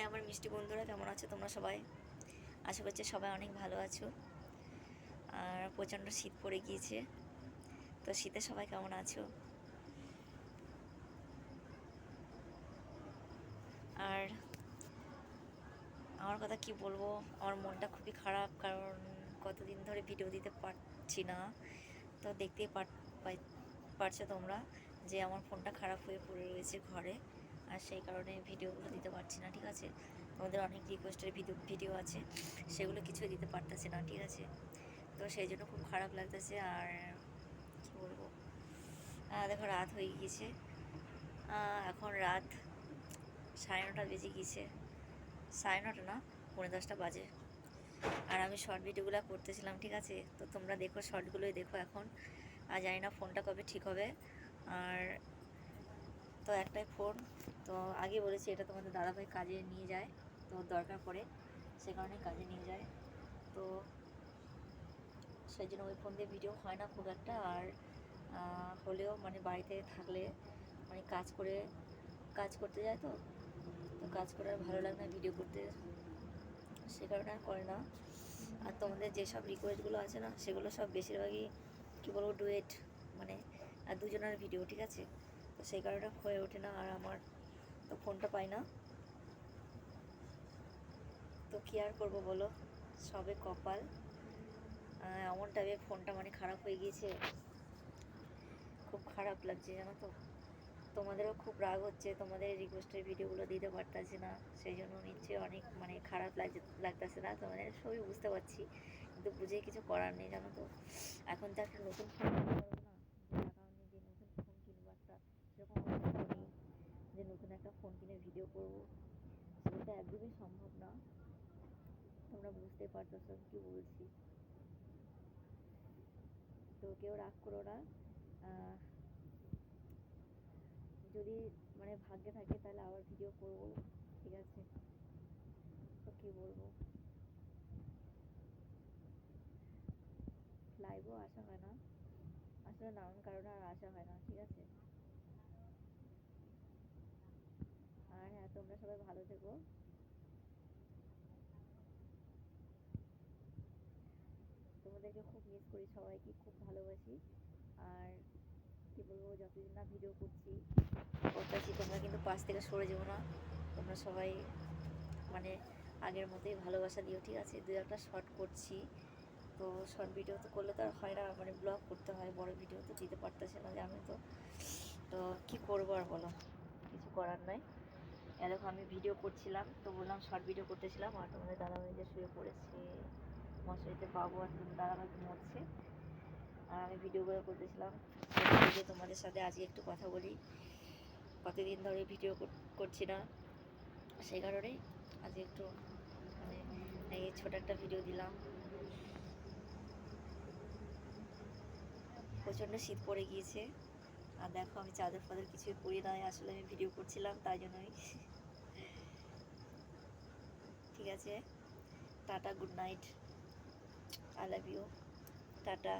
High আমার মিষ্টি বন্ধুরা কেমন আছো তোমরা সবাই? আশা করছি সবাই অনেক ভালো আছো। আর প্রচণ্ড শীত পড়ে গিয়েছে, তো শীতে সবাই কেমন আছো? আর আমার কথা কি বলব, আমার মনটা খুবই খারাপ, কারণ কতদিন ধরে ভিডিও দিতে পারছি না। তো দেখতেই পারছ তোমরা যে আমার ফোনটা খারাপ হয়ে পড়ে রয়েছে ঘরে। আর সেই কারণে ভিডিওগুলো দিতে পারছি না, ঠিক আছে? তোমাদের অনেক রিকোয়েস্টের ভিডিও ভিডিও আছে, সেগুলো কিছুই দিতে পারতেছে না, ঠিক আছে? তো সেই জন্য খুব খারাপ লাগতেছে আর কী বলব? দেখো রাত হয়ে গিয়েছে। এখন রাত সাড়ে নটা বেজে গিয়েছে। সাড়ে নটা না? পৌনে দশটা বাজে। আর আমি শর্ট ভিডিওগুলো করতেছিলাম, ঠিক আছে? তো তোমরা দেখো শর্টগুলোই দেখো এখন। আর জানি না ফোনটা কবে ঠিক হবে। আর তো একটাই ফোন। তো আগে বলেছি এটা তোমাদের দাদাভাই কাজে নিয়ে যায়, তো দরকার পড়ে সে কারণে কাজে নিয়ে যায়। তো সেই জন্য ওই ফোন দিয়ে ভিডিও হয় না খুব একটা। আর হলেও মানে বাড়িতে থাকলে মানে কাজ করে, কাজ করতে যায় তো তো কাজ করে আর ভালো লাগে না ভিডিও করতে। সে কারণে আর করে না। আর তোমাদের যেসব রিকোয়েস্টগুলো আছে না, সেগুলো সব বেশিরভাগই, কী বলব ডুয়েট মানে আর দুজনের ভিডিও ঠিক আছে? তো সেই কারণে হয়ে ওঠে না আর আমার তো ফোনটা পাই না। তো কী আর করব বলো? সবে কপাল। আহ, এমন টাইপের ফোনটা মানে খারাপ হয়ে গিয়েছে। খুব খারাপ লাগছে জানো তো। তোমাদেরও খুব রাগ হচ্ছে তোমাদের রিকোয়েস্টের ভিডিওগুলো দিতে পারতাছি না। সেই জন্য নিশ্চয়ই অনেক মানে খারাপ লাগছে লাগতেছে না? তোমাদের সবই বুঝতে পারছি। কিন্তু বুঝে কিছু করার নেই জানো তো। এখন তো একটা নতুন ফোন কিনতে পারব না যে টাকাও নেই যে নতুন ফোন কিনবো একটা সেরকম অবস্থা নেই যে নতুন একটা ফোন কিনে ভিডিও করব। সেটা একদমই সম্ভব না। তোমরা বুঝতে পারতেছো কি বলছি। তো কেউ রাগ করো না। যদি মানে ভাগ্যে থাকে তাহলে আবার ভিডিও করব, ঠিক আছে? তো কি বলব? লাইভও আসা হয় না। আসলে নানান কারণে আর আসা হয় না, ঠিক আছে আর হ্যাঁ তোমরা সবাই ভালো থেকো। তোমাদেরকে খুব মিস করি, সবাইকে খুব ভালোবাসি। আর কি বলব, যতদিন না ভিডিও করছি, করতেছি, তোমরা কিন্তু পাশ থেকে সরে যেও না। তোমরা সবাই মানে আগের মতোই ভালোবাসা দিও, ঠিক আছে? দু একটা শর্ট করছি। তো শর্ট ভিডিও তো করলে তো আর হয় না মানে ব্লগ করতে হয়, বড় ভিডিও তো দিতে পারতেছে না জানো তো তো কি করব আর বলো? কিছু করার নাই। দেখো আমি ভিডিও করছিলাম, তো বললাম শর্ট ভিডিও করতেছিলাম, আর তোমাদের দাদাভাই যে শুয়ে পড়েছে। মশারিতে বাবু আর দাদাভাই ঘুমোচ্ছে। আর আমি ভিডিওগুলো করতেছিলাম। যে তোমাদের সাথে আজকে একটু কথা বলি। কতদিন ধরে ভিডিও করছি না সেই কারণেই আজকে একটু মানে এই ছোট একটা ভিডিও দিলাম। প্রচণ্ড শীত পড়ে গিয়েছে। আর দেখো আমি চাদর ফাদর কিছুই পরি নাই আসলে আমি ভিডিও করছিলাম, তাই জন্যই। ঠিক আছে? Tata good night I love you tata.